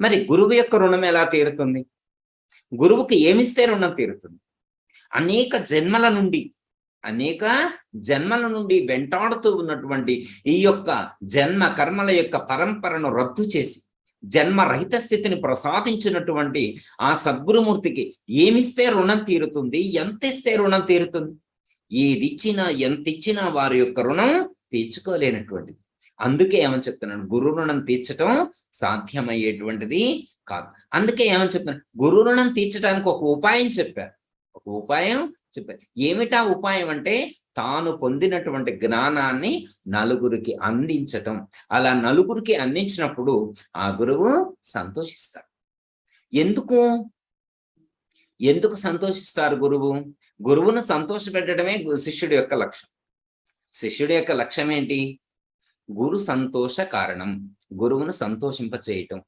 మరి గురువు యొక్క రుణం ఎలా తీరుతుంది? గురువుకి ఏమిస్తే రుణం తీరుతుంది? అనేక జన్మల నుండి అనేక జన్మల నుండి వెంటాడుతూ ఉన్నటువంటి ఈ యొక్క జన్మ కర్మల యొక్క పరంపరను రద్దు చేసి జన్మ రహిత స్థితిని ప్రసాదించినటువంటి ఆ సద్గురుమూర్తికి ఏమిస్తే రుణం తీరుతుంది? ఎంత ఇస్తే రుణం తీరుతుంది? ఏది ఇచ్చినా ఎంత ఇచ్చినా వారి యొక్క రుణం తీర్చుకోలేనటువంటిది. అందుకే ఏమని చెప్తున్నాడు? గురు రుణం తీర్చటం సాధ్యమయ్యేటువంటిది కాదు. అందుకే ఏమని చెప్తున్నాడు? గురు రుణం తీర్చడానికి ఒక ఉపాయం చెప్పారు. ఒక ఉపాయం చెప్పారు. ఏమిటా ఉపాయం అంటే తాను పొందినటువంటి జ్ఞానాన్ని నలుగురికి అందించటం. అలా నలుగురికి అందించినప్పుడు ఆ గురువు సంతోషిస్తాడు. ఎందుకు? ఎందుకు సంతోషిస్తారు గురువు? గురువును సంతోషపెట్టడమే శిష్యుడి యొక్క లక్ష్యం. శిష్యుడి యొక్క లక్ష్యం ఏంటి? గురు సంతోష కారణం. గురువును సంతోషింపచేయటం.